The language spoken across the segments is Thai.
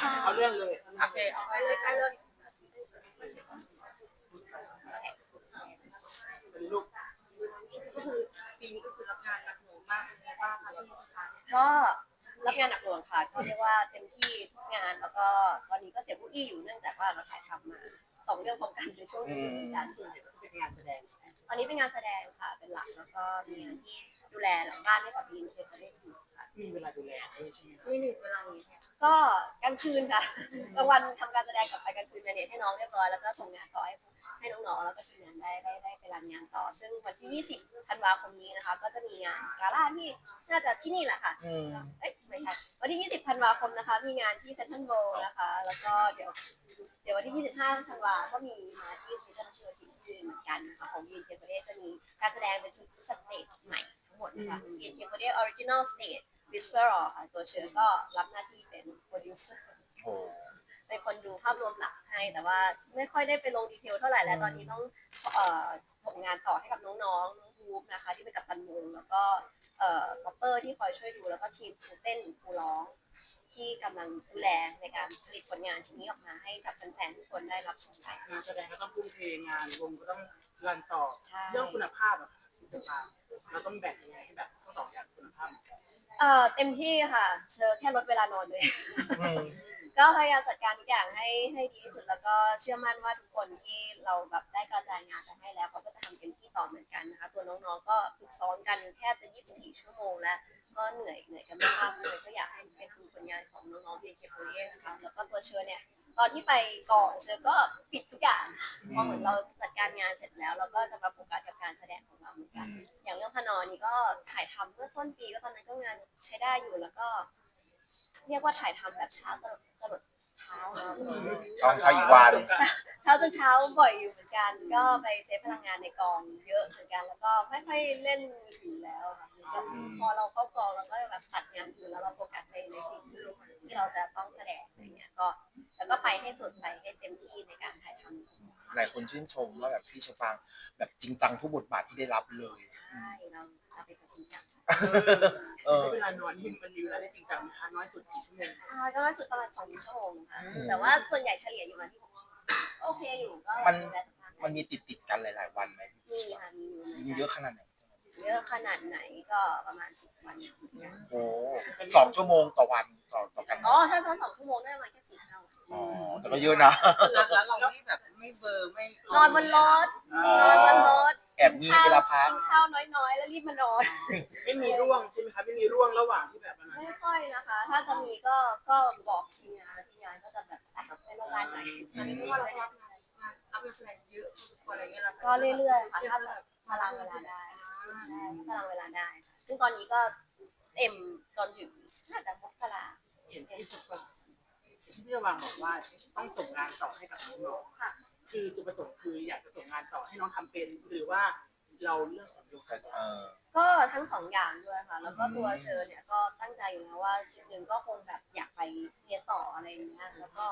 ค่ะเอาเรื่องเลยโอเคเอาไปเลยไปเลยเป็นลูกก็คือปีนี้ก็คือรับงานหนักหน่วงมากเป็นไงบ้างคะที่สุดท้ายก็รับงานหนักหน่วงค่ะก็เรียกว่าเต็มที่ทุกงานแล้วก็ตอนนี้ก็เสียผู้อี้อยู่เนื่องจากว่าเราถ่ายทำมาสองเรื่องพร้อมกันในช่วงนี้เหมือนกันส่วนใหญ่ก็เป็นงานแสดงตอนนี้เป็นงานแสดงค่ะเป็นหลักแล้วก็มีงานที่ดูแลหลังบ้านให้กับบีนเคเขาได้อยู่ค่ะ มีเวลาดูแลด้วยใช่ไหมครับมีหนึ่งเวลานี้ก็กลางคืนค่ะกลางวันทำการแสดงกลับไปกลางคืนแมเนจให้น้องเรียบร้อยแล้วก็ส่งงานต่อให้ให้น้องๆแล้วก็ทีมงานได้ได้ได้ไปรันงานต่อ ซึ่งวันที่ 20 ธันวาคมนี้นะคะ ก็จะมีงานกาล่าที่น่าจะที่นี่แหละค่ะอืมเอ้ยไม่ใช่วันที่ 20 ธันวาคมนะคะ มีงานที่เซนทรัลโบนะคะ แล้วก็เดี๋ยวเดี๋ยววันที่ 25 ธันวาก็มีมาที่เซนทรัลเชียร์ทีคืนเหมือนกันนะคะของบีนเคเดจะมีการแสดงเป็นชุดสเตจใหม่ทั้งหมดนะคะบีนเคเดออริจินอลสเตจ วิสเปอร์ค่ะตัวเชื้อก็รับหน้าที่เป็นโปรดิวเซอร์โอ้เป็นคนดูภาพรวมหลักให้ แต่ว่าไม่ค่อยได้ไปลงดีเทลเท่าไหร่แล้วตอนนี้ต้องเอ่อส่งงานต่อให้กับน้องๆน้องฮูปนะคะ ที่เป็นกัปตันวงแล้วก็เอ่อป๊อปเปอร์ที่คอยช่วยดูแล้วก็ทีมครูเต้นครูร้อง ที่กำลังดูแลในการผลิตผลงานชิ้นนี้ออกมาให้กับแฟนๆทุกคนได้รับชมกันงานแสดงก็ต้องทุ่มเทงานวงก็ต้องรันต่อ ใช่ เรื่องคุณภาพอะค่ะคุณภาพเราต้องแบ่งยังไงให้แบบทั้งสองอย่างคุณภาพ เหมือนกันเอ่อเต็มที่ค่ะ เชิญแค่ลดเวลานอนเลยอืมก็พยายามจัดการทุกอย่างให้ให้ดีที่สุดแล้วก็เชื่อมั่นว่าทุกคนที่เราแบบได้กระจายงานไปให้แล้วเขาก็จะทำเต็มที่ต่อเหมือนกันนะคะ ตัวน้องๆก็ฝึกซ้อมกันแทบจะ 24 ชั่วโมงแล้ว ก็เหนื่อยเหนื่อยกันมากๆเลยก็อยากให้เป็นดูผลงานของน้องๆเบียร์เคโปเรียนะคะแล้วก็ตัวเชิญเนี่ย ตอนที่ไปก่อนเชิญก็ปิดทุกอย่างพอเหมือนเราจัดการงานเสร็จแล้วเราก็จะมาโฟกัสกับการแสดงของเราเหมือนกัน อย่างเรื่องพนอนี่ก็ถ่ายทำเมื่อต้นปีก็ตอนนั้นก็งานใช้ได้อยู่แล้วก็ เรียกว่าถ่ายทำแบบเช้าตลอดตลอดเช้าช่องเช้าอีกวัน เช้าจนเช้าบ่อยอยู่เหมือนกัน ก็ไปเซฟพลังงานในกองเยอะเหมือนกัน แล้วก็ไม่ค่อยเล่นมือถือแล้วค่ะก็พอเราเข้ากองเราก็แบบตัดงานอื่นแล้วเราโฟกัสในในสิ่งที่ที่เราจะต้องแสดงอะไรเงี้ยก็ แล้วก็ไปให้สุดไปให้เต็มที่ในการถ่ายทำหลายคนชื่นชมว่าแบบพี่ชฟางแบบจริงจังทุกบทบาทที่ได้รับเลยใช่เราเราเป็นคนจริงจังเออเวลานอนนี่มันมีเวลาได้จริงจังไหมคะน้อยสุดกี่ชั่วโมงอ่าก็ล่าสุดประมาณสองชั่วโมงค่ะอืมแต่ว่าส่วนใหญ่เฉลี่ยอยู่มาที่หกโอเคอยู่ก็มันดูแลสภาพมันมีติดติดๆกันหลาย ๆ วันไหมมีค่ะมีอยู่มีเยอะขนาดไหนเยอะขนาดไหนก็ประมาณสิบวันเหมือนกันโอ้สองชั่วโมงต่อวันต่อต่อกันอ๋อถ้าตอนสองชั่วโมงได้ประมาณแค่สี่เท่า อ๋อแต่ก็เยอะนะ แล้วแล้วเราไม่แบบไม่เบลอร์ไม่นอนบนรถอ๋นอนบนรอถแอบมีเวลาพักกินข้าวน้อยๆ แล้วรีบมานอน ไม่มีร่วงใช่ไหมคะไม่มีร่วงระหว่างที่แบบมันไม่ค่อยนะคะ ถ้าจะมีก็ก็บอกทีมงานทีมงานก็จะแบบอะไปโรงพยาบาลหน่อยอืมเพราะว่าเรารับงานงานอัพแสดงเยอะอะไรเงี้ยเราก็เรื่อยๆค่ะถ้าแบบตารางเวลาได้ใช่ถ้าตารางเวลาได้ค่ะซึ่งตอนนี้ก็เต็มจนถึงน่าจะมกราเห็นที่สุด ที่พี่วางบอกว่าต้องส่งงานต่อให้กับน้องๆค่ะคือจุดประสงค์คืออยากจะส่งงานต่อให้น้องทำเป็น หรือว่าเราเลือกสำรวจเออ ก็ทั้งสองอย่างด้วยค่ะ แล้วก็ตัวเชิญเนี่ยก็ตั้งใจอยู่แล้วว่าจุดหนึ่งก็คงแบบอยากไปเรียนต่ออะไรอย่างเงี้ยแล้วก็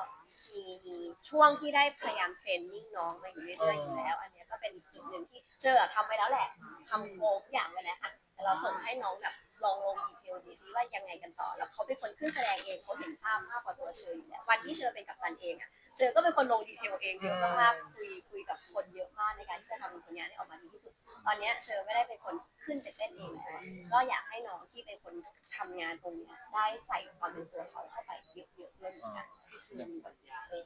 มีมีช่วงที่ได้พยายามเทรนนิ่งน้องมาอยู่เรื่อยๆอยู่แล้ว อันเนี้ยก็เป็นอีกจุดหนึ่งที่เจอทำไปแล้วแหละทำโครงทุกอย่างไปแล้วอะแต่เราส่งให้น้องแบบ ลองลงดีเทลดีซิว่ายังไงกันต่อ แล้วเขาเป็นคนขึ้นแสดงเองเขาเห็นภาพมากกว่าตัวเชออยู่แล้ววันที่เชอเป็นกัปตันเองอะเจอก็เป็นคนลงดีเทลเองเยอะมากๆคุยคุยกับคนเยอะมากในการที่จะทำผลงานให้ออกมาดีที่สุด ตอนเนี้ยเชอไม่ได้เป็นคนขึ้นไปเต้นเองแล้วก็อยากให้น้องที่เป็นคนทำงานตรงเนี้ยได้ใส่ความเป็นตัวเขาเข้าไปเยอะๆด้วยเหมือนกันเออ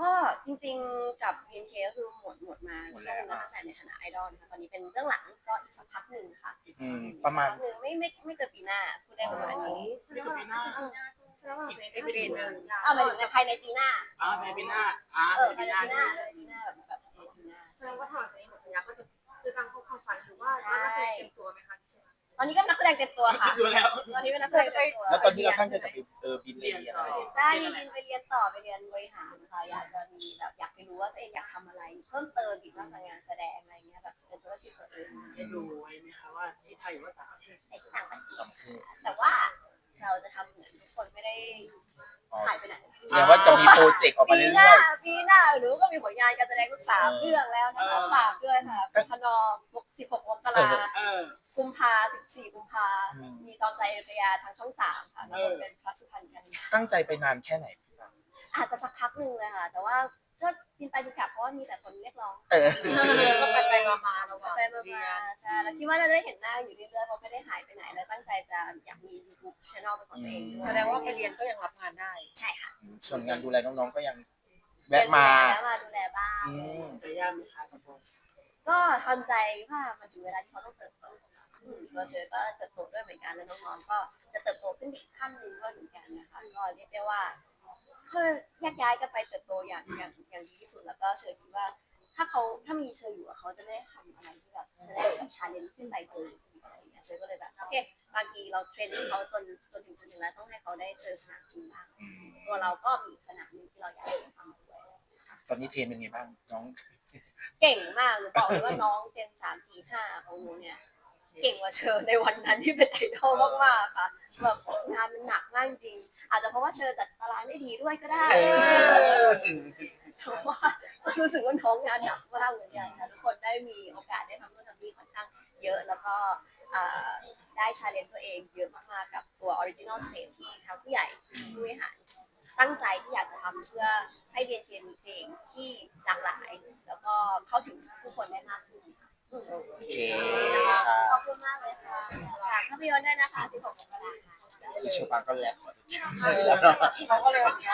ก็จริงๆกับ BNK ก็คือหมดหมดมาช่วงตั้งแต่ในฐานะไอดอลนะคะตอนนี้เป็นเรื่องหลังก็อีกสักพักหนึ่งค่ะอืมประมาณสักพักหนึ่งไม่ไม่ไม่เกินปีหน้าพูดได้ประมาณนี้ไม่กับปีหน้าแสดงว่าอีกปีหนึ่งอ่าหมายถึงในภายในปีหน้า อ่าในปีหน้าอ่าเออในภายปีในหน้าปีหน้าเลยปีหน้าแบบแบบในปีหน้า แสดงว่าถ้าหลังจากนี้หมดสัญญาก็จะจะตั้งความฝันหรือว่าว่าจะเตรียมตัวไหมคะใช่ไหมต อนนี้ก็เป็นนักแสดงเต็มตัวค่ะ ดูแล้ว ตอนนี้เป็นนักแสดงเต็มตัวแล้วตอนนี้เราตั้งใจจะไปเออบินไปเรียนอะไรใช่บินไปเรียนต่อไปเรียนบริหารค่ะอยากจะมีแบบอยากไปรู้ว่าตัวเองอยากทำอะไรเพิ่มเติมอีกนอกจากงานแสดงอะไรเงี้ยแบบเป็นธุรกิจตัวเองจะดูไว้ไหมคะว่าที่ไทยหรือว่าต่างประเทศในที่ต่างประเทศต่างประเทศแต่ว่าเราจะทำเหมือนทุกคนไม่ได้อ๋อหายไปไหนแสดงว่าจะมีโปรเจกต์ออกมาปีหเรื่น้าอยปีหน้าหนูก็มีผลงานการแสดงทุกสามเออเรื่องแล้วนะคะฝากด้วยค่ะพนอสิบหกมกรา เออ กุมภาสิบสี่กุมภาอืม มีตอนใจเรียทางช่องสามค่ะแล้วก็เป็นพระสุพรรณกันตั้งใจไปนานแค่ไหนพี่ปังอาจจะสักพักหนึ่งเลยค่ะ แต่ว่าก็บินไปบินกลับเพราะว่ามีแต่คนเรียกร้องเออ ก็ไปไปมามาระหไปว่างไปมาเรียมานใช่แล้วคิดว่าเราจะได้เห็นหน้าอยู่เรื่อยๆเพราะไม่ได้หายไปไหนแล้วตั้งใจจะอยากมี YouTube channel เป็นของตัวเองด้วยแสดงว่าไปเรียนก็ยังรับงานได้ใช่ค่ะส่วนงานดูแลน้องๆก็ยังแวะมาแวะมาดูแลบ้าง อืมจะยากไหมคะกับผมก็ทำใจว่ามันถึงเวลาที่เขาต้องเติบโต อืมตัวเชอก็เติบโตด้วยเหมือนกันแล้วน้องๆก็จะเติบโตขึ้นอีกขั้นหนึ่งด้วยเหมือนกันนะคะก็เรียกได้ว่าคือแยกย้ายกันไปเติบโตอย่างอย่างอย่างดีที่สุดแล้วก็เชอคิดว่า ถ้าเขาถ้ามีเชออยู่อะเขาจะได้ทำอะไรที่แบบจะได้แบบชาเลนจ์ขึ้นไปเกินอีกอะไรอย่างเงี้ยเชอก็เลยแบบโอเคบางทีเราเทรนนิ่งเขาจนจนถึงจุดหนึ่งแล้วต้องให้เขาได้เจอสนามจริงบ้างตัวเราก็มีอีกสนามหนึ่งที่เราอยากจะทำด้วย ตอนนี้เทรนเป็นไงบ้างน้อง เก่งมากหนูบอกเลยว่าน้องเจนสามสี่ห้าของหนูเนี่ย เก่งกว่าเชอในวันนั้นที่เป็นไอดอลมากๆค่ะแบบงานมันหนักมากจริง อาจจะเพราะว่าเชอจัดตารางได้ดีด้วยก็ได้เออเพราะว่ารู้สึกว่าน้องงานหนักมากเหมือนกันค่ะทุกคนได้มีโอกาสได้ทำนู่นทำนี่ค่อนข้างเยอะแล้วก็อ่าได้ชาเลนจ์ตัวเองเยอะมากๆกับตัวออริจินอลสเตจที่ทางผู้ใหญ่ผู้บริหารตั้งใจที่อยากจะทำเพื่อให้เบียนเทียนมีเพลงที่หลากหลาย แล้วก็เข้าถึงผู้คนได้มากขึ้นค่ะอืมโอเค ยนตร์ด้วยนะคะ 16มกราคมพี่เชอปางก็แลบเขาก็เลยวันนี้